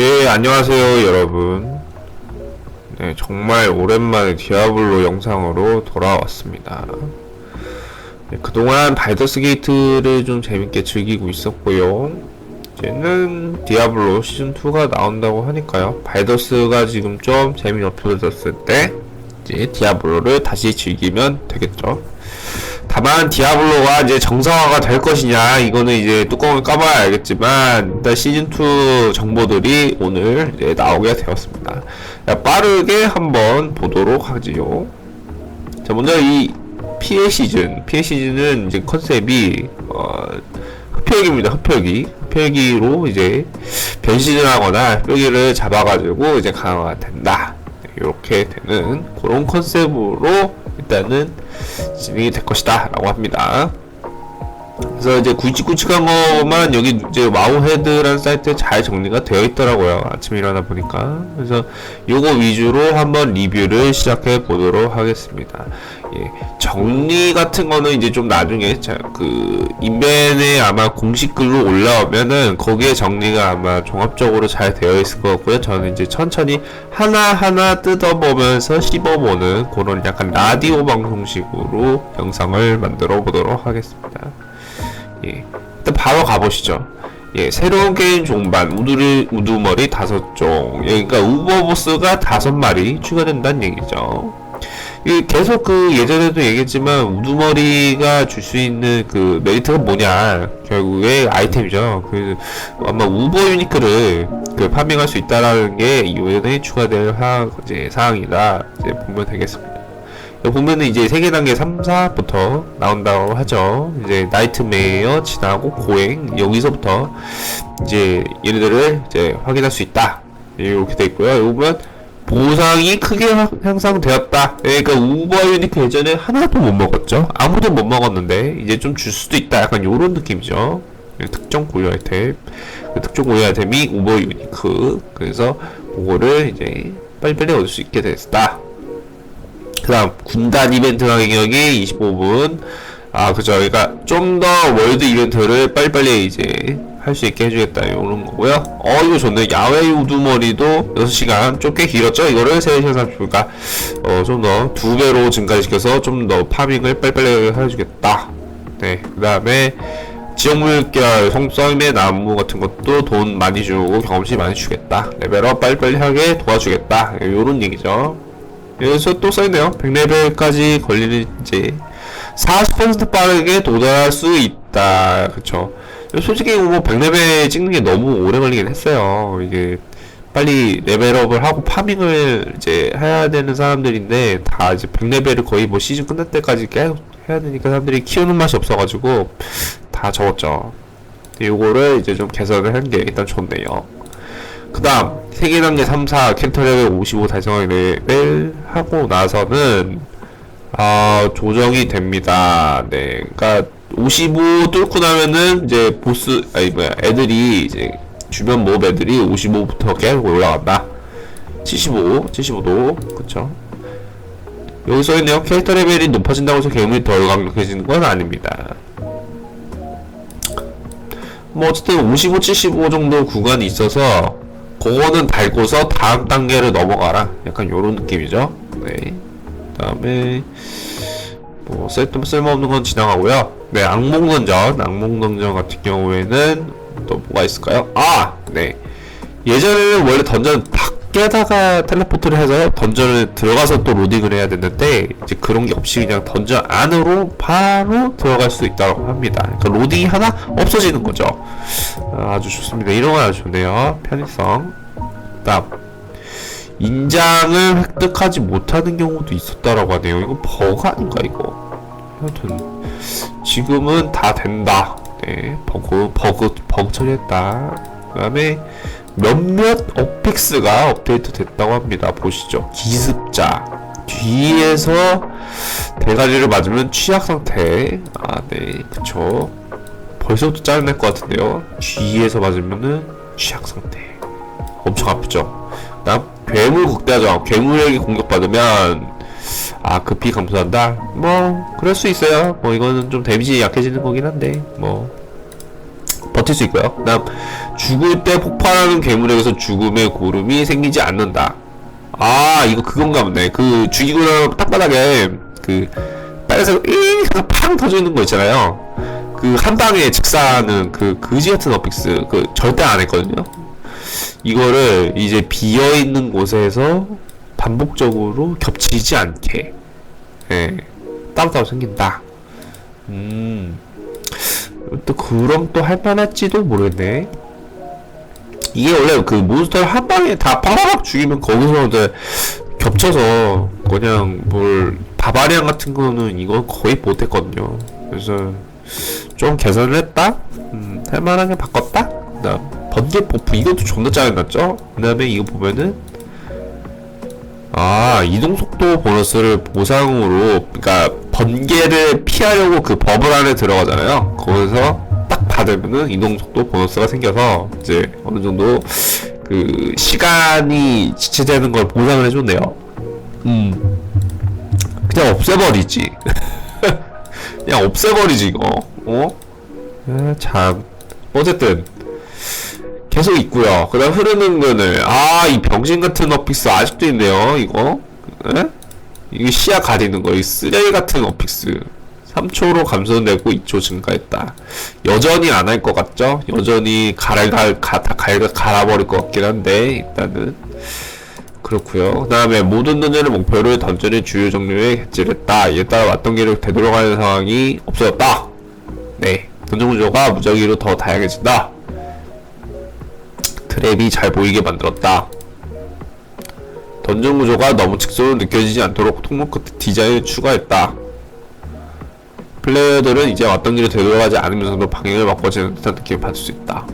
예, 안녕하세요, 여러분. 네, 정말 오랜만에 디아블로 영상으로 돌아왔습니다. 네, 그동안 발더스 게이트를 좀 재밌게 즐기고 있었고요. 이제는 디아블로 시즌2가 나온다고 하니까요. 발더스가 지금 좀 재미 없어졌을 때, 이제 디아블로를 다시 즐기면 되겠죠. 다만 디아블로가 이제 정상화가 될 것이냐 이거는 이제 뚜껑을 까봐야 알겠지만 일단 시즌2 정보들이 오늘 이제 나오게 되었습니다. 자, 빠르게 한번 보도록 하지요. 자 먼저 이 피해 시즌. 피해 시즌은 이제 컨셉이 어, 흡혈기입니다 흡혈기 흡혈기로 이제 변신을 하거나 흡혈기를 잡아가지고 이제 강화가 된다. 이렇게 되는 그런 컨셉으로 일단은 진행이 될 것이다 라고 합니다 그래서 이제 굵직굵직한 것만 여기 이제 와우헤드라는 사이트에 잘 정리가 되어 있더라고요. 아침에 일어나 보니까. 그래서 요거 위주로 한번 리뷰를 시작해 보도록 하겠습니다. 예, 정리 같은 거는 이제 좀 나중에 자, 그 인벤에 아마 공식 글로 올라오면은 거기에 정리가 아마 종합적으로 잘 되어 있을 것 같고요. 저는 이제 천천히 하나하나 뜯어보면서 씹어보는 그런 약간 라디오 방송식으로 영상을 만들어 보도록 하겠습니다 예, 일단 바로 가보시죠. 예, 새로운 게임 종반 우두리 우두머리 다섯 종. 예, 그러니까 우버보스가 다섯 마리 추가된다는 얘기죠. 이 계속 그 예전에도 얘기했지만 우두머리가 줄 수 있는 그 메리트가 뭐냐 결국에 아이템이죠. 그 아마 우버 유니크를 그 파밍할 수 있다라는 게 이번에 추가될 하, 이제 사항이다 이제 보면 되겠습니다. 보면은 이제 세계 단계 3, 4부터 나온다고 하죠. 이제 나이트메어 지나고 고행 여기서부터 이제 얘네들을 이제 확인할 수 있다. 이렇게 돼 있고요. 여기 보면 보상이 크게 향- 향상되었다. 그러니까 우버 유니크 예전에 하나도 못 먹었죠. 아무도 못 먹었는데 이제 좀 줄 수도 있다. 약간 요런 느낌이죠. 특정 고유 아이템. 그 특정 고유 아이템이 우버 유니크. 그래서 그거를 이제 빨리빨리 얻을 수 있게 됐다. 그 다음 군단 이벤트 가격이 25분. 아 그죠. 그러니까 좀 더 월드 이벤트를 빨리빨리 이제 할 수 있게 해주겠다 이런 거고요. 어 이거 좋네. 야외 우두머리도 6시간 좀 꽤 길었죠? 이거를 3시간 30분이니까 어 좀 더 두 배로 증가시켜서 좀 더 파밍을 빨리빨리 해주겠다. 네그 다음에 지역 물결, 성성의 나무 같은 것도 돈 많이 주고 경험치 많이 주겠다. 레벨업 빨리빨리 하게 도와주겠다. 요런 얘기죠 여기서 또 써있네요. 100레벨까지 걸리는 이제 40% 빠르게 도달할 수 있다. 그쵸. 솔직히 뭐 100레벨 찍는 게 너무 오래 걸리긴 했어요. 이게 빨리 레벨업을 하고 파밍을 이제 해야 되는 사람들인데 다 이제 100레벨을 거의 뭐 시즌 끝날 때까지 계속 해야 되니까 사람들이 키우는 맛이 없어가지고 다 적었죠. 요거를 이제 좀 개선을 한 게 일단 좋네요. 그 다음 세계 단계 3, 4 캐릭터 레벨 55 달성을 하고 나서는 아 조정이 됩니다. 네, 그러니까 55 뚫고 나면은 이제 보스 아니 뭐야 애들이 이제 주변 몹 애들이 55부터 계속 올라간다. 75, 75도 그쵸? 여기 써있네요. 캐릭터 레벨이 높아진다고 해서 괴물이 덜 강력해지는 건 아닙니다. 뭐 어쨌든 55, 75 정도 구간이 있어서 그거는 달고서 다음 단계를 넘어가라. 약간 요런 느낌이죠. 네. 그다음에 뭐 쓸, 쓸모없는 건 지나가고요. 네, 악몽 던전, 악몽 던전 같은 경우에는 또 뭐가 있을까요? 아, 네. 예전에는 원래 던전 밖 에다가 텔레포트를 해서 던전을 들어가서 또 로딩을 해야 됐는데 이제 그런 게 없이 그냥 던전 안으로 바로 들어갈 수 있다고 합니다. 그러니까 로딩이 하나 없어지는 거죠. 아, 아주 좋습니다. 이런 건 아주 좋네요. 편의성. 다음 인장을 획득하지 못하는 경우도 있었다라고 하네요. 이거 버그 아닌가 이거? 하여튼 지금은 다 된다. 네, 버그 버그 버그 처리했다. 그다음에 몇몇 어픽스가 업데이트 됐다고 합니다. 보시죠. 기습자 뒤에서 대가리를 맞으면 취약 상태. 아, 네, 그쵸. 벌써부터 짜증날 것 같은데요. 뒤에서 맞으면은 취약 상태. 엄청 아프죠. 다음 괴물 극대화정. 괴물에게 공격받으면 아 급히 감소한다. 뭐 그럴 수 있어요. 뭐 이거는 좀 데미지 약해지는 거긴 한데 뭐 버틸 수 있고요. 그다음 죽을 때 폭발하는 괴물에게서 죽음의 고름이 생기지 않는다. 아 이거 그건가 보네. 그 죽이고 나면 땅바닥에 그 빨간색 잉팡 터져 있는 거 있잖아요. 그 한 방에 즉사하는 그 그지 같은 어픽스 그 절대 안 했거든요. 이거를 이제 비어 있는 곳에서 반복적으로 겹치지 않게 예 따로따로 생긴다. 음. 또 그럼 또 할만할지도 모르겠네. 이게 원래 그 몬스터를 한 방에 다 파라락 죽이면 거기서 이제 겹쳐서 그냥 뭘 바바리안 같은 거는 이건 거의 못했거든요. 그래서 좀 개선을 했다. 음, 할만하게 바꿨다. 그다음 번개 버프 이것도 존나 짜증났죠. 그다음에 이거 보면은 아 이동 속도 보너스를 보상으로 그러니까 번개를 피하려고 그 버블 안에 들어가잖아요. 거기서 딱 받으면은 이동 속도 보너스가 생겨서 이제 어느 정도 그 시간이 지체되는 걸 보상을 해줬네요. 음 그냥 없애버리지. 그냥 없애버리지 이거. 어? 아, 참 어쨌든 계속 있고요. 그다음 흐르는 거는 아 이 병신 같은 어픽스 아직도 있네요. 이거 에? 이게 시야 가리는 거, 이 쓰레기 같은 어픽스 3초로 감소되고 2초 증가했다. 여전히 안 할 것 같죠? 여전히 갈갈 가, 다 갈, 갈아버릴 것 같긴 한데 일단은 그렇고요. 그 다음에 모든 던전의 목표를 던전의 주요 종류에 개질했다. 이에 따라 왔던 길을 되돌아가는 상황이 없어졌다. 네, 던전 구조가 무작위로 더 다양해진다. 트랩이 잘 보이게 만들었다. 던전 구조가 너무 직선으로 느껴지지 않도록 통로 끝 디자인을 추가했다. 플레이어들은 이제 왔던 길을 되돌아가지 않으면서도 방향을 바꿔지는 듯한 느낌을 받을 수 있다.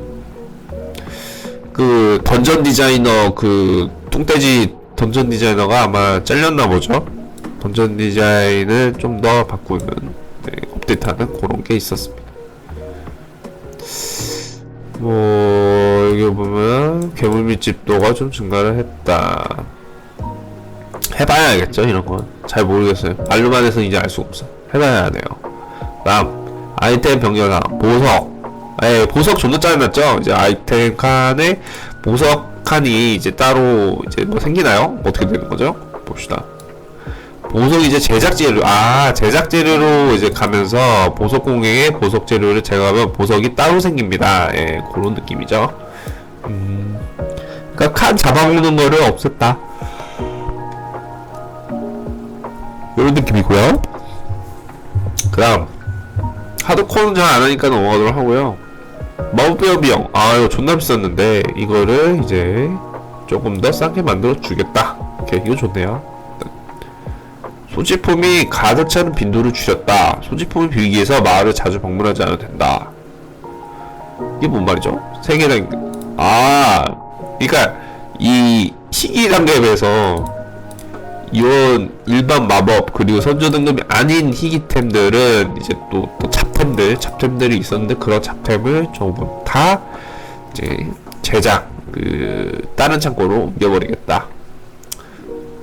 그 던전 디자이너 그 뚱돼지 던전 디자이너가 아마 잘렸나 보죠. 던전 디자인을 좀 더 바꾸는 네, 업데이트하는 그런 게 있었습니다. 뭐 여기 보면 괴물 밀집도가 좀 증가를 했다. 해봐야 알겠죠 이런 건 잘 모르겠어요. 해서 이제 알 수가 없어. 해봐야 하네요. 다음 아이템 변경상 보석. 에 보석 존나 짜증났죠. 이제 아이템 칸에 보석 칸이 이제 따로 이제 뭐 생기나요? 어떻게 되는 거죠? 봅시다. 보석 이제 제작 재료 아 제작 재료로 이제 가면서 보석 공예에 보석 재료를 제거하면 보석이 따로 생깁니다. 예 그런 느낌이죠. 음, 그러니까 칸 잡아먹는 거를 없앴다. 이런 느낌이고요. 그 다음 하드코어는 잘 안 하니까 넘어가도록 하고요. 마법배어 비용 아 이거 존나 비쌌는데 이거를 이제 조금 더 싸게 만들어 주겠다. 이거 좋네요. 소지품이 가득 차는 빈도를 줄였다. 소지품을 빌기 위해서 마을을 자주 방문하지 않아도 된다. 이게 뭔 말이죠? 세계당 아, 그러니까 이 시기 단계에서 이런 일반 마법 그리고 선조 등급이 아닌 희귀템들은 이제 또, 또 잡템들 잡템들이 있었는데 그런 잡템을 조금 다 이제 제작 그 다른 창고로 옮겨버리겠다.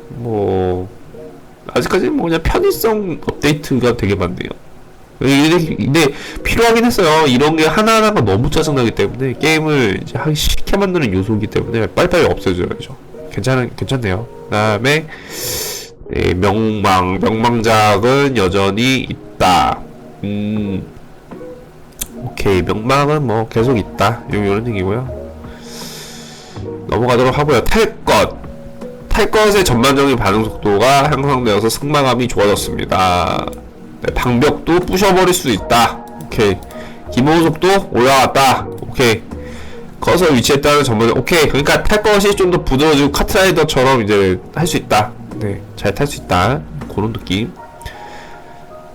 뭐 아직까지는 뭐 그냥 편의성 업데이트가 되게 많네요. 근데 필요하긴 했어요. 이런 게 하나하나가 너무 짜증나기 때문에 게임을 이제 하기 쉽게 만드는 요소이기 때문에 빨리빨리 없애줘야죠. 괜찮은 괜찮네요. 그다음에 네, 명망 명망작은 여전히 있다. 음 오케이 명망은 뭐 계속 있다. 요 이런 얘기고요. 넘어가도록 하고요. 탈 것. 탈 것의 전반적인 반응 속도가 향상되어서 승마감이 좋아졌습니다. 네, 방벽도 부셔버릴 수 있다. 오케이. 기본 속도 올라왔다. 오케이. 커서 위치에 따른 전반 오케이. 그러니까 탈 것이 좀 더 부드러워지고 카트라이더처럼 이제 할 수 있다. 네, 잘 탈 수 있다. 그런 느낌.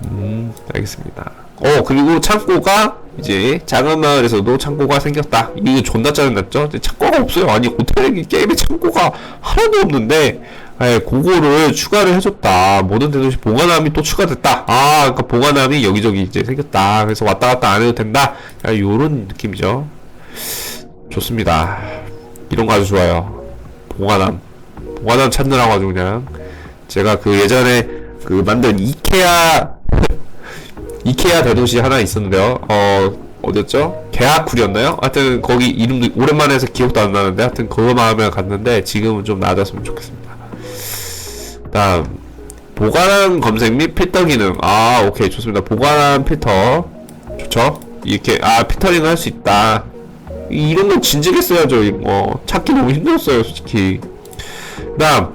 음, 알겠습니다. 어, 그리고 창고가 이제 작은 마을에서도 창고가 생겼다. 이거 존나 짜증났죠? 창고가 없어요. 아니, 호텔에 게임에 창고가 하나도 없는데, 예, 그거를 추가를 해줬다. 모든 대도시 보관함이 또 추가됐다. 아, 그러니까 보관함이 여기저기 이제 생겼다. 그래서 왔다 갔다 안 해도 된다. 야, 요런 느낌이죠. 좋습니다. 이런 거 아주 좋아요. 보관함. 보관함 찾느라고 아주 그냥. 제가 그 예전에 그 만든 이케아 이케아 대도시 하나 있었는데요. 어, 어디였죠? 계약쿨이었나요? 하여튼 거기 이름도 오랜만에 해서 기억도 안 나는데 하여튼 그거 마음에 갔는데 지금은 좀 나아졌으면 좋겠습니다. 다음 보관한 검색 및 필터 기능 아 오케이 좋습니다. 보관한 필터 좋죠? 이렇게 아 필터링을 할 수 있다. 이- 이런 거 진지하게 써야죠. 이거 찾기 너무 힘들었어요, 솔직히. 그다음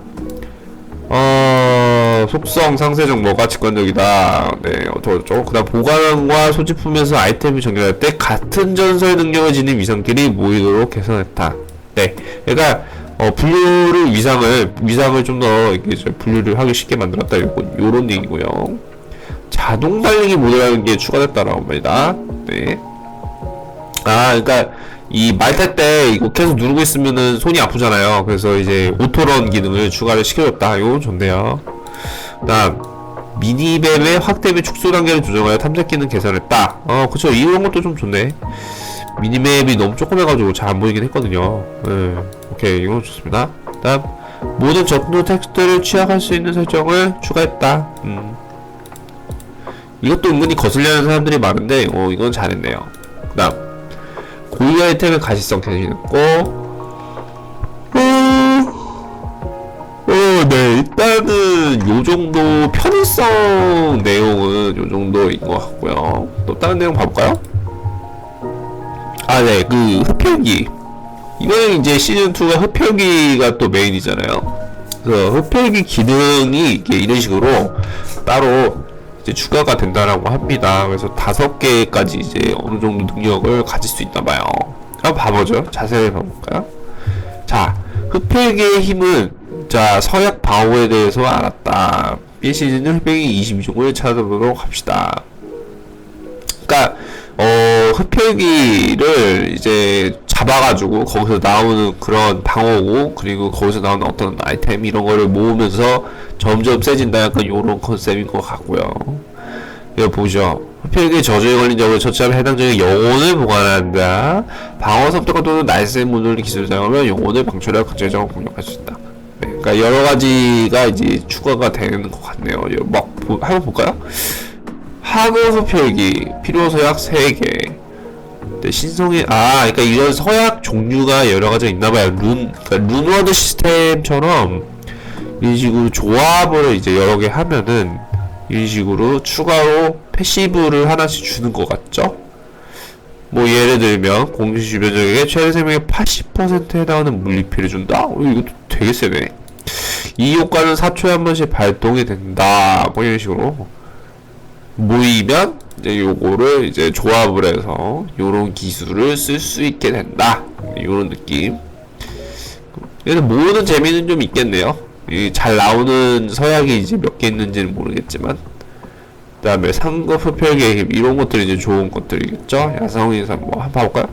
어 속성 상세 정보가 직관적이다. 네 어쩌고저쩌고. 그 다음 보관과 소지품에서 아이템이 전개할 때 같은 전설 능력을 지닌 위성끼리 모이도록 개선했다. 네, 그러니까 어, 분류를 위상을 위상을 좀 더 이게 저 분류를 하기 쉽게 만들었다. 요건 요런 얘기고요. 자동 달리기 모드라는 게 추가됐다라고 합니다. 네. 아, 그러니까 이 말탈 때 이거 계속 누르고 있으면은 손이 아프잖아요. 그래서 이제 오토런 기능을 추가를 시켜줬다. 이거 좋네요. 그다음 미니맵의 확대 및 축소 단계를 조정하여 탐색 기능 개선했다. 어, 그쵸. 이런 것도 좀 좋네. 미니맵이 너무 조그매가지고 잘 안 보이긴 했거든요. 네. 오케이, 이건 좋습니다. 그다음 모든 전투 텍스트를 취약할 수 있는 설정을 추가했다. 음. 이것도 은근히 거슬려는 사람들이 많은데, 어, 이건 잘했네요. 그 다음, 고유 아이템의 가시성 어, 네, 일단은 요 정도 편의성 내용은 요 정도인 것 같고요. 또 다른 내용 봐볼까요? 아, 네, 그 흡혈기. 이거는 이제 시즌 2가 흡혈기가 또 메인이잖아요. 그 흡혈기 기능이 이런 식으로 따로 이제 추가가 된다라고 합니다. 그래서 다섯 개까지 이제 어느 정도 능력을 가질 수 있나 봐요. 한번 봐보죠. 자세히 봐볼까요? 자, 흡혈기의 힘은 자 서약 방어에 대해서 알았다. B 시즌은 흡혈기 22종을 찾아보도록 합시다. 그러니까 어 흡혈기를 이제 잡아가지고 거기서 나오는 그런 방어구 그리고 거기서 나오는 어떤 아이템 이런 거를 모으면서 점점 세진다 약간 요런 컨셉인 것 같고요. 이거 보죠. 흡혈기의 저주에 걸린 적을 처치하면 해당 적의 영혼을 보관한다. 방어 섭득과 또는 날쌘 문을 기술을 사용하면 영혼을 방출하여 강제적으로 공격할 수 있다. 네, 그러니까 여러 가지가 이제 추가가 되는 것 같네요. 막 보, 한번 볼까요? 하급 흡혈기 필요 서약 3개. 네, 신성의 아, 그러니까 이런 서약 종류가 여러 가지가 있나봐요. 룬, 그러니까 룬워드 시스템처럼 이런 식으로 조합을 이제 여러 개 하면은 이런 식으로 추가로 패시브를 하나씩 주는 것 같죠? 뭐 예를 들면 공주 주변 적에게 최대 생명의 80%에 해당하는 물리피를 준다? 어, 이것도 되게 세네. 이 효과는 4초에 한 번씩 발동이 된다. 뭐 이런 식으로 모이면 이제 요거를 이제 조합을 해서 요런 기술을 쓸 수 있게 된다. 요런 느낌. 그래서 모으는 재미는 좀 있겠네요. 이잘 나오는 서약이 이제 몇 개 있는지는 모르겠지만 그 다음에 상급 흡혈계의 힘 이런 것들이 이제 좋은 것들이겠죠? 야성인산 뭐 한번 봐볼까요?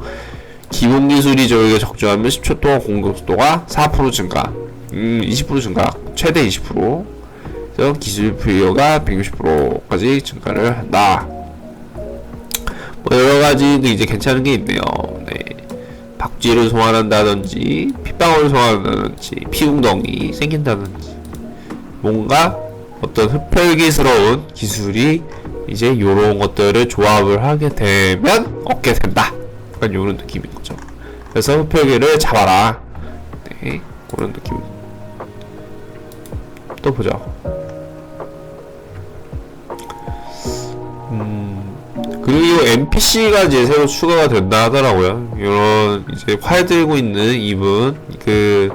기본 기술이 저에게 적중하면 10초 동안 공격 속도가 4% 증가. 음 20% 증가. 최대 20% 그래서 기술 부여가 160%까지 증가를 한다. 뭐 여러 가지도 이제 괜찮은 게 있네요. 네 박쥐를 소환한다든지 핏방울을 소환한다든지 피웅덩이 생긴다든지 뭔가 어떤 흡혈기스러운 기술이 이제 요런 것들을 조합을 하게 되면 얻게 된다. 약간 요런 느낌인 거죠. 그래서 흡혈기를 잡아라. 네 그런 느낌 또 보죠 그리고 이 NPC가 이제 새로 추가가 된다 하더라고요. 이런 이제 활 들고 있는 이분 그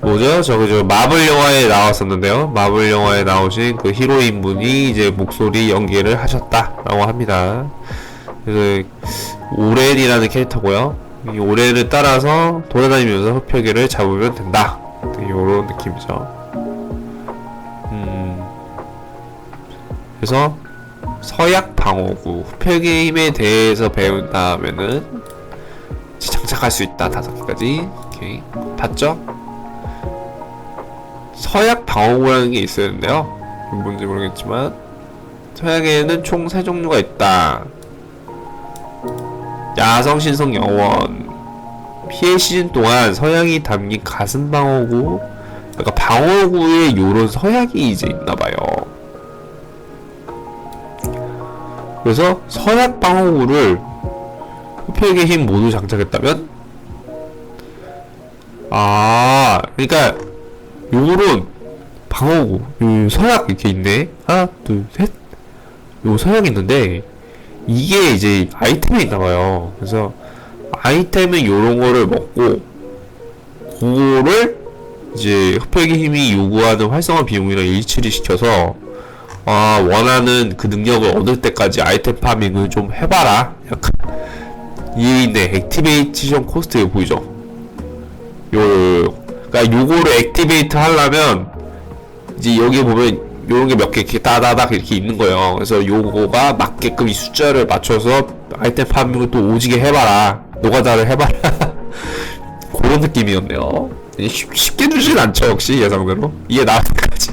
뭐죠? 저그 저 마블 영화에 나왔었는데요. 마블 영화에 나오신 그 히로인 분이 이제 목소리 연기를 하셨다라고 합니다. 그래서 오렌이라는 캐릭터고요. 이 오렌을 따라서 돌아다니면서 흡혈귀를 잡으면 된다. 이런 느낌이죠. 음. 그래서 서약 방어구 힘에 대해서 배운 다음에는 장착할 수 있다. 다섯 개까지. 오케이. 봤죠? 서약 방어구라는 게 있었는데요. 뭔지 모르겠지만 서약에는 총 세 종류가 있다. 야성 신성 영원. 피해 시즌 동안 서약이 담긴 가슴 방어구 그러니까 방어구에 요런 서약이 이제 있나봐요 그래서 서약 방어구를 흡혈의 힘 모두 장착했다면? 아, 그러니까 요런 방어구, 요 서약 이렇게 있네. 하나, 둘, 셋. 요 서약 있는데 이게 이제 아이템에 있나봐요. 그래서 아이템은 요런 거를 먹고 그거를 이제 흡혈의 힘이 요구하는 활성화 비용이랑 일치를 시켜서 아 원하는 그 능력을 얻을 때까지 아이템 파밍을 좀 해봐라. 약간 있네. 액티베이션 코스트 보이죠? 요 그러니까 요거를 액티베이트 하려면 이제 여기 보면 요런 게 몇 개 이렇게 따다닥 이렇게 있는 거예요. 그래서 요거가 맞게끔 이 숫자를 맞춰서 아이템 파밍을 또 오지게 해봐라. 노가다를 해봐라. 그런 느낌이었네요. 쉽, 쉽게 주진 않죠, 역시 예상대로. 이해 나올 때까지.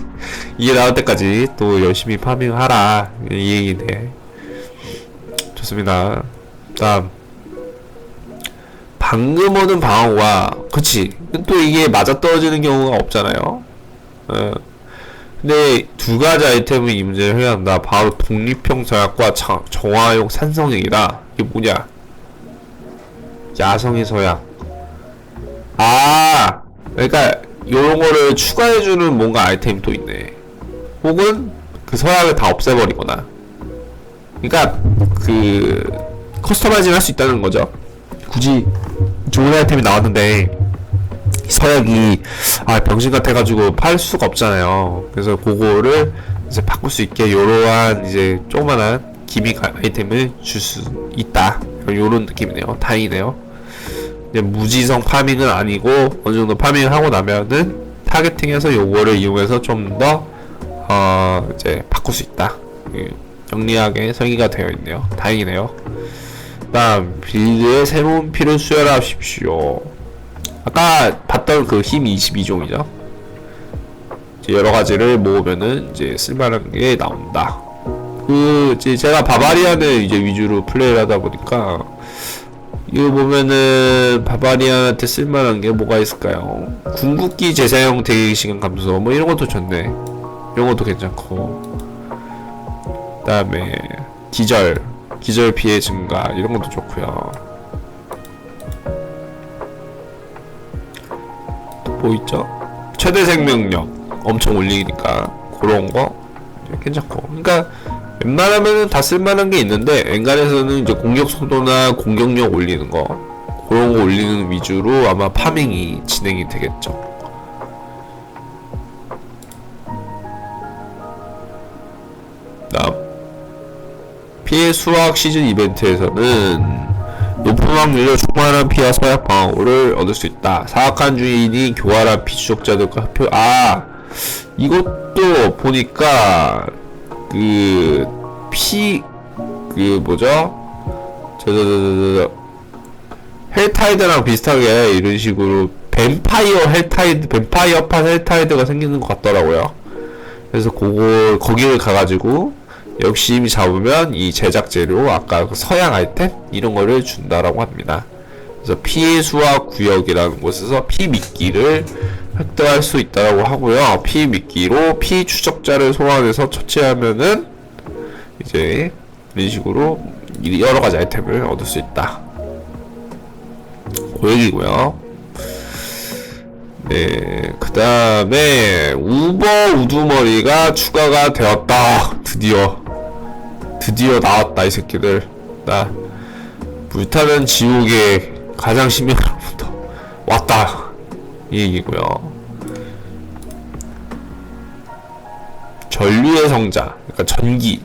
이해 나올 때까지 또 열심히 파밍하라. 이 얘기네. 좋습니다. 다음. 방금 오는 방어가, 그치. 또 이게 맞아떨어지는 경우가 없잖아요. 어. 근데 두 가지 아이템은 이 문제를 해결한다. 바로 독립형 서약과 정- 정화용 산성액이다. 이게 뭐냐? 야성의 서약. 아, 그러니까 요런 거를 추가해주는 뭔가 아이템이 또 있네. 혹은 그 서약을 다 없애버리거나. 그러니까 그 커스터마이징 할 수 있다는 거죠. 굳이 좋은 아이템이 나왔는데 이 서약이 아 병신 같아가지고 팔 수가 없잖아요. 그래서 그거를 이제 바꿀 수 있게 요러한 이제 조그만한 기믹 아이템을 줄 수 있다. 요런 느낌이네요. 다행이네요. 이제 무지성 파밍은 아니고 어느 정도 파밍을 하고 나면은 타겟팅해서 요거를 이용해서 좀더 어, 이제 바꿀 수 있다. 예, 영리하게 설계가 되어 있네요. 다행이네요. 다음 빌드의 새로운 피를 수혈하십시오. 아까 봤던 그 힘 22종이죠. 이제 여러 가지를 모으면은 이제 쓸만한 게 나온다. 그 이제 제가 바바리안을 이제 위주로 플레이를 하다 보니까 이거 보면은 바바리안한테 쓸만한 게 뭐가 있을까요? 궁극기 재사용 대기 시간 감소 뭐 이런 것도 좋네. 이런 것도 괜찮고. 그다음에 기절 기절 피해 증가 이런 것도 좋고요. 뭐 있죠? 최대 생명력 엄청 올리니까 그런 거 괜찮고. 그러니까 웬만하면은 다 쓸만한 게 있는데 엔간에서는 이제 공격 속도나 공격력 올리는 거 그런 거 올리는 위주로 아마 파밍이 진행이 되겠죠. 다음 피해 수확 시즌 이벤트에서는 높은 확률로 충만한 피와 서약 방어를 얻을 수 있다. 사악한 주인이 교활한 피 추적자들과 합표. 아 이것도 보니까 그 피 그 뭐죠? 저저 저 저 헬타이드랑 비슷하게 이런 식으로 뱀파이어 헬타이드 뱀파이어판 헬타이드가 생기는 것 같더라고요. 그래서 그걸 거기를 가가지고 열심히 잡으면 이 제작 재료 아까 그 서양 아이템 이런 거를 준다라고 합니다. 그래서 피해 수확 구역이라는 곳에서 피 미끼를 획득할 수 있다고 하고요. 피 미끼로 피 추적자를 소환해서 처치하면은 이제 이런 식으로 여러 가지 아이템을 얻을 수 있다. 그 얘기고요. 네, 그 다음에 우버 우두머리가 추가가 되었다. 드디어 드디어 나왔다 이 새끼들. 나 불타는 지옥의 가장 신명으로부터 왔다 이 얘기고요. 전류의 성자, 그러니까 전기,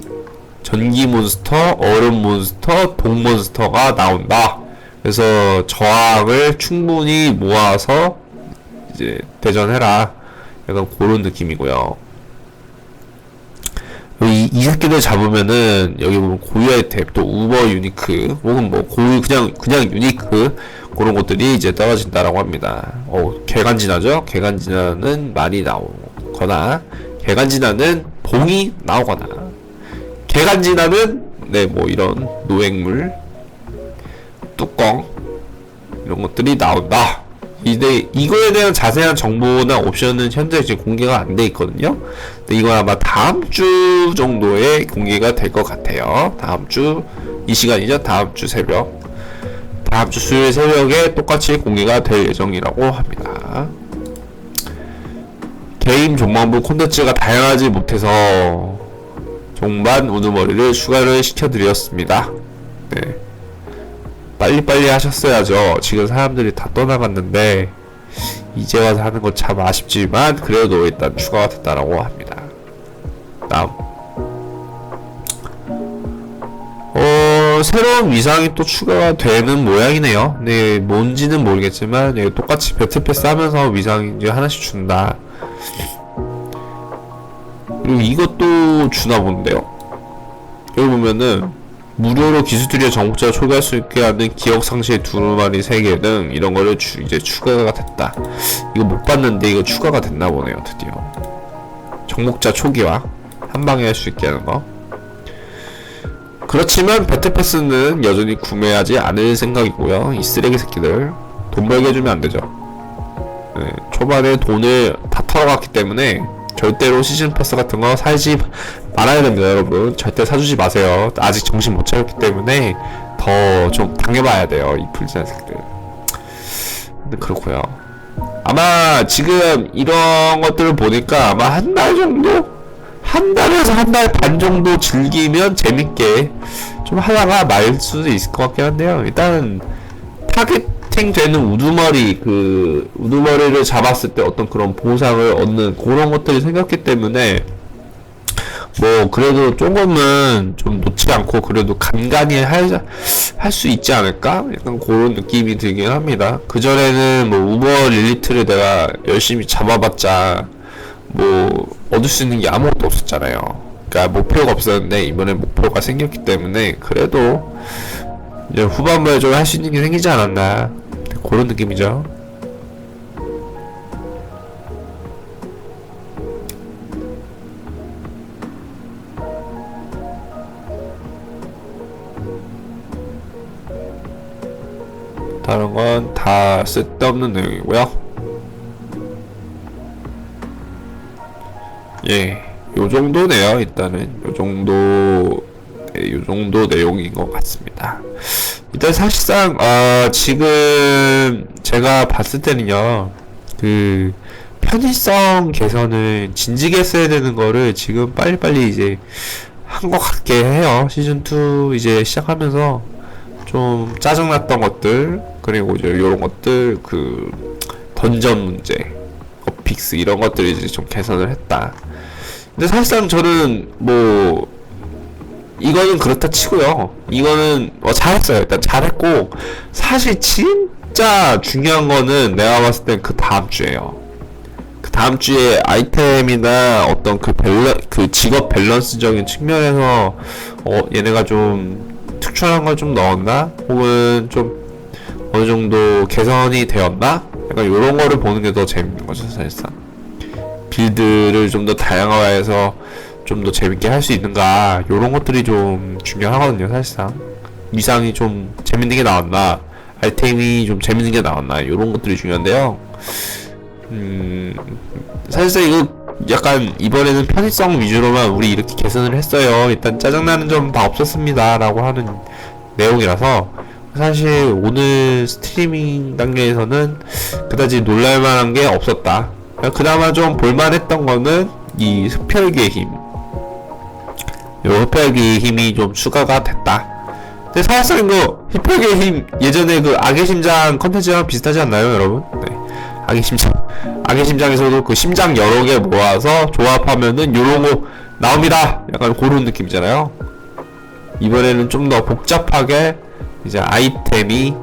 전기 몬스터, 얼음 몬스터, 독 몬스터가 나온다. 그래서 저항을 충분히 모아서 이제 대전해라. 약간 그런 느낌이고요. 이, 이 새끼들 잡으면은 여기 보면 고유 아이템 또 우버 유니크 혹은 뭐 고유 그냥 그냥 유니크 그런 것들이 이제 떨어진다라고 합니다. 어 개간지나죠? 개간지나는 많이 나오거나 개간지나는 봉이 나오거나 개간지나는 네 뭐 이런 노획물 뚜껑 이런 것들이 나온다. 이데 이거에 대한 자세한 정보나 옵션은 현재 지금 공개가 안 돼 있거든요. 근데 이건 아마 다음 주 정도에 공개가 될 것 같아요. 다음 주 이 시간이죠. 다음 주 새벽. 다음 주 수요일 새벽에 똑같이 공개가 될 예정이라고 합니다. 게임 종만부 콘텐츠가 다양하지 못해서 종반 우두머리를 추가를 시켜드렸습니다. 네. 빨리빨리 하셨어야죠. 지금 사람들이 다 떠나갔는데 이제 와서 하는 건 참 아쉽지만 그래도 일단 추가가 됐다라고 합니다. 다음 어 새로운 위상이 또 추가가 되는 모양이네요. 네 뭔지는 모르겠지만 네, 똑같이 배틀 패스 하면서 위상이 이제 하나씩 준다. 그리고 이것도 주나 본데요. 여기 보면은 무료로 기술들의 정복자를 초기화할 수 있게 하는 기억 상실 두 마리 세 개 등 이런 거를 주, 이제 추가가 됐다. 이거 못 봤는데 이거 추가가 됐나 보네요, 드디어. 정복자 초기화 한 방에 할 수 있게 하는 거. 그렇지만 배틀패스는 여전히 구매하지 않을 생각이고요. 이 쓰레기 새끼들 돈 벌게 해주면 안 되죠. 네, 초반에 돈을 다 털어갔기 때문에 절대로 시즌 패스 같은 거 사지 말아야 됩니다, 여러분. 절대 사주지 마세요. 아직 정신 못 차렸기 때문에 더 좀 당해봐야 돼요, 이 새끼들. 근데 그렇고요. 아마 지금 이런 것들을 보니까 아마 한 달 정도? 한 달에서 한 달 반 정도 즐기면 재밌게 좀 하다가 말 수도 있을 것 같긴 한데요. 일단 타겟 팅 되는 우두머리 그 우두머리를 잡았을 때 어떤 그런 보상을 얻는 그런 것들이 생겼기 때문에 뭐 그래도 조금은 좀 놓지 않고 그래도 간간히 할할수 있지 않을까? 약간 그런 느낌이 들긴 합니다. 그 전에는 뭐 우버 릴리트를 내가 열심히 잡아봤자 뭐 얻을 수 있는 게 아무것도 없었잖아요. 그러니까 목표가 없었는데 이번에 목표가 생겼기 때문에 그래도 이제 후반부에 좀 할 수 있는 게 생기지 않았나 그런 느낌이죠. 다른 건 다 쓸데없는 내용이고요. 예, 요 정도네요. 일단은 요 정도, 네, 요 정도 내용인 것 같습니다. 일단 사실상 어, 지금 제가 봤을 때는요, 그 편의성 개선을 진지게 써야 되는 거를 지금 빨리빨리 이제 한 것 같게 해요. 시즌 2 이제 시작하면서 좀 짜증났던 것들 그리고 이제 이런 것들 그 던전 문제 어픽스 이런 것들을 이제 좀 개선을 했다. 근데 사실상 저는 뭐 이거는 그렇다 치고요. 이거는 어, 잘했어요. 일단 잘했고 사실 진짜 중요한 거는 내가 봤을 땐 그 다음 주에요. 그 다음 주에 아이템이나 어떤 그 밸런 그 직업 밸런스적인 측면에서 어 얘네가 좀 특출한 걸 좀 넣었나? 혹은 좀 어느 정도 개선이 되었나? 약간 이런 거를 보는 게 더 재밌는 거죠 사실상. 빌드를 좀 더 다양화해서 좀 더 재밌게 할 수 있는가 이런 것들이 좀 중요하거든요 사실상. 위상이 좀 재밌는 게 나왔나 아이템이 좀 재밌는 게 나왔나 이런 것들이 중요한데요. 음 사실상 이거 약간 이번에는 편의성 위주로만 우리 이렇게 개선을 했어요. 일단 짜증나는 점 다 없었습니다 라고 하는 내용이라서 사실 오늘 스트리밍 단계에서는 그다지 놀랄만한 게 없었다. 그나마 좀 볼만했던 거는 이 흡혈귀의 힘. 요 흡혈귀의 힘이 좀 추가가 됐다. 근데 사실상 이거 흡혈귀의 힘 예전에 그 악의 심장 컨텐츠랑 비슷하지 않나요, 여러분? 네. 악의 심장. 악의 심장에서도 그 심장 여러 개 모아서 조합하면은 요런 거 나옵니다. 약간 그런 느낌이잖아요. 이번에는 좀 더 복잡하게 이제 아이템이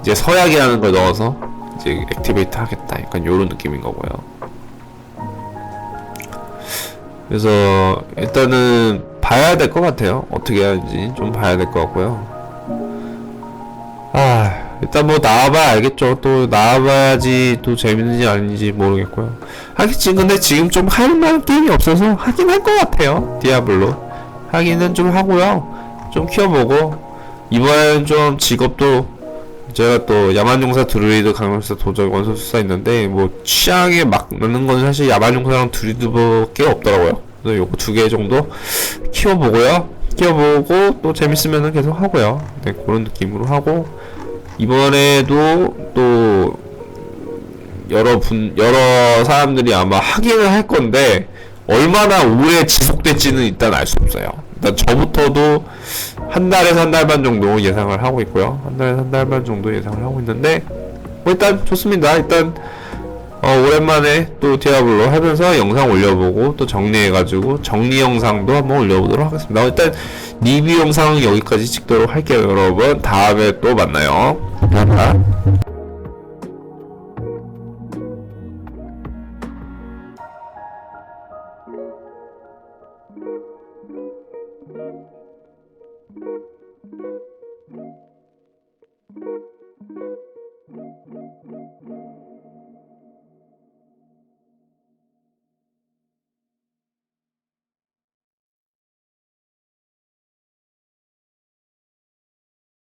이제 서약이라는 걸 넣어서 이제 액티베이트 하겠다. 약간 요런 느낌인 거고요. 그래서 일단은 봐야 될 것 같아요. 어떻게 하는지 좀 봐야 될 것 같고요. 아 일단 뭐 나와봐야 알겠죠. 또 나와봐야지 또 재밌는지 아닌지 모르겠고요. 하긴 근데 지금 좀 할만한 게임이 없어서 하긴 할 것 같아요. 디아블로 하기는 좀 하고요. 좀 키워보고 이번엔 좀 직업도 제가 또 야만용사 드루이드 강력사 도적 원소 수사 있는데 뭐 취향에 막 맞는 건 사실 야만용사랑 드루이드밖에 없더라고요. 그래서 요거 두 개 정도 키워보고요. 키워보고 또 재밌으면은 계속 하고요. 네 그런 느낌으로 하고 이번에도 또 여러 분 여러 사람들이 아마 하기는 할 건데 얼마나 오래 지속될지는 일단 알 수 없어요. 일단 저부터도 한 달에서 한 달 반 정도 예상을 하고 있고요. 한 달에서 한 달 반 정도 예상을 하고 있는데 뭐 일단 좋습니다. 일단 어, 오랜만에 또 디아블로 하면서 영상 올려보고 또 정리해가지고 정리 영상도 한번 올려보도록 하겠습니다. 일단 리뷰 영상은 여기까지 찍도록 할게요, 여러분. 다음에 또 만나요. 감사합니다.